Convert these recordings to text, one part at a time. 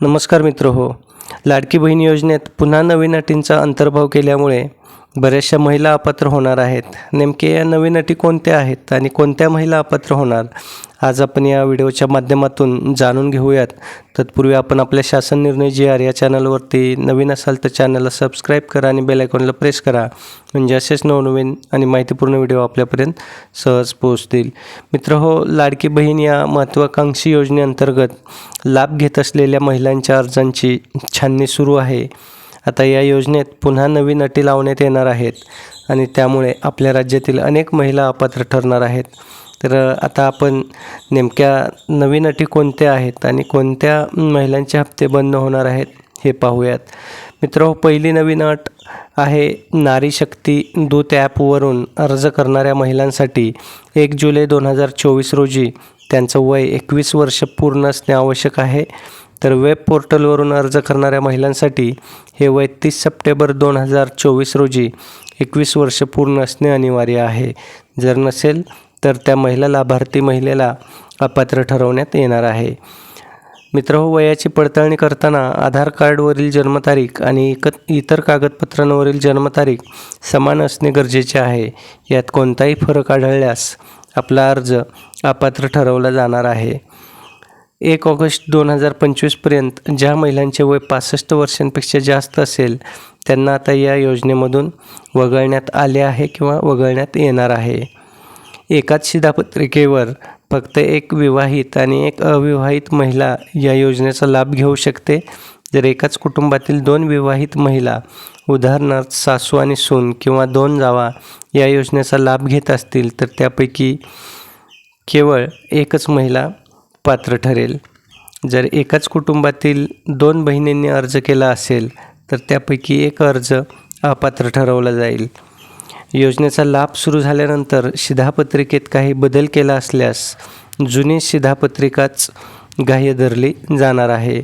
नमस्कार मित्र हो. लाडकी बहीण योजनेत पुन्हा नवीन अटींचा अंतर्भाव केल्यामुळे बऱ्याचशा महिला अपात्र होणार आहेत. नेमके या नवीन अटी कोणत्या आहेत आणि कोणत्या महिला अपात्र होणार? आज आपण या व्हिडिओच्या माध्यमातून जाणून घेऊयात. तत्पूर्वी आपण आपल्या शासन निर्णय जी आर या चॅनलवरती नवीन असाल तर चॅनलला सबस्क्राईब करा आणि बेल आयकॉनला प्रेस करा. म्हणजे असेच नवनवीन आणि माहितीपूर्ण व्हिडिओ आपल्यापर्यंत सहज पोहोचतील. मित्र हो लाडकी बहीण या महत्त्वाकांक्षी योजनेअंतर्गत लाभ घेत असलेल्या महिलांच्या अर्जांची छाननी सुरू आहे. आता या योजनेत पुन्हा नवीन अटी लावण्यात येणार आहेत आणि त्यामुळे आपल्या राज्यातील अनेक महिला अपात्र ठरणार आहेत. तर आता आपण नेमक्या नवीन अटी कोणत्या आहेत आणि कोणत्या महिलांचे हप्ते बंद होणार आहेत हे पाहूयात. मित्र हो, पहिली नवीन अट आहे नारी शक्ती दूत ॲपवरून अर्ज करणाऱ्या महिलांसाठी एक जुलै दोन हजार चोवीस रोजी. त्यांचं वय एकवीस वर्ष पूर्ण असणे आवश्यक आहे. तर वेब पोर्टलवरून अर्ज करणाऱ्या महिलांसाठी हे वय तीस सप्टेंबर दोन हजार चोवीस रोजी एकवीस वर्ष पूर्ण असणे अनिवार्य आहे. जर नसेल तर त्या महिला लाभार्थी महिलेला अपात्र ठरवण्यात येणार आहे. मित्र हो वयाची पडताळणी करताना आधार कार्डवरील जन्मतारीख आणि इकत इतर कागदपत्रांवरील जन्मतारीख समान असणे गरजेचे आहे. यात कोणताही फरक आढळल्यास आपला अर्ज अपात्र ठरवला जाणार आहे. एक ऑगस्ट दोन हजार पंचवीसपर्यंत ज्या महिलांचे वय पासष्ट वर्षांपेक्षा जास्त असेल त्यांना आता या योजनेमधून वगळण्यात आले आहे किंवा वगळण्यात येणार आहे. एकाच शिधापत्रिकेवर फक्त एक विवाहित आणि एक अविवाहित महिला या योजनेचा लाभ घेऊ शकते. जर एकाच कुटुंबातील दोन विवाहित महिला उदाहरणार्थ सासू आणि सून किंवा दोन जावा या योजनेचा लाभ घेत असतील तर त्यापैकी केवळ एकच महिला पात्र ठरेल. जर एकाच कुटुंबातील दोन बहिणींनी अर्ज केला असेल तर त्यापैकी एक अर्ज अपात्र ठरवला जाईल. योजनेचा लाभ सुरू झाल्यानंतर शिधापत्रिकेत काही बदल केला असल्यास जुनी शिधापत्रिकाच ग्राह्य धरली जाणार आहे.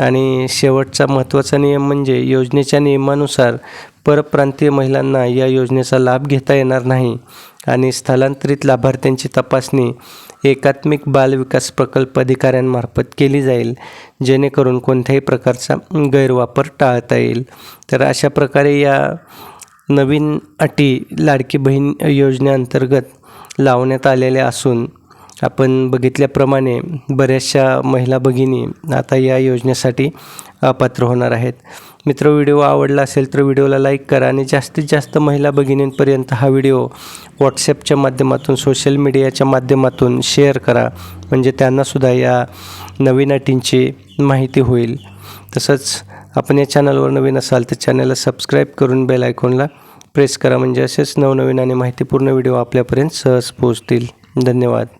आणि शेवटचा महत्त्वाचा नियम म्हणजे योजनेच्या नियमानुसार परप्रांतीय महिलांना या योजनेचा लाभ घेता येणार नाही. आणि स्थलांतरित लाभार्थ्यांची तपासणी एकात्मिक बाल विकास प्रकल्प अधिकाऱ्यांमार्फत केली जाईल जेणेकरून कोणत्याही प्रकारचा गैरवापर टाळता येईल. तर अशा प्रकारे या नवीन अटी लाडकी बहीण योजनेअंतर्गत लावण्यात आलेल्या असून आपण बघितल्याप्रमाणे बऱ्याचशा महिला भगिनी आता या योजनेसाठी अपात्र होणार आहेत. मित्र व्हिडिओ आवडला असेल तर व्हिडिओला लाईक करा आणि जास्तीत जास्त महिला भगिनींपर्यंत हा व्हिडिओ व्हॉट्सॲपच्या माध्यमातून सोशल मीडियाच्या माध्यमातून शेअर करा. म्हणजे त्यांनासुद्धा या नवीन अटींची माहिती होईल. तसंच आपण या चॅनलवर नवीन असाल तर चॅनलला सबस्क्राईब करून बेल आयकॉनला प्रेस करा. म्हणजे असेच नवनवीन आणि माहितीपूर्ण व्हिडिओ आपल्यापर्यंत सहज पोहोचतील. धन्यवाद.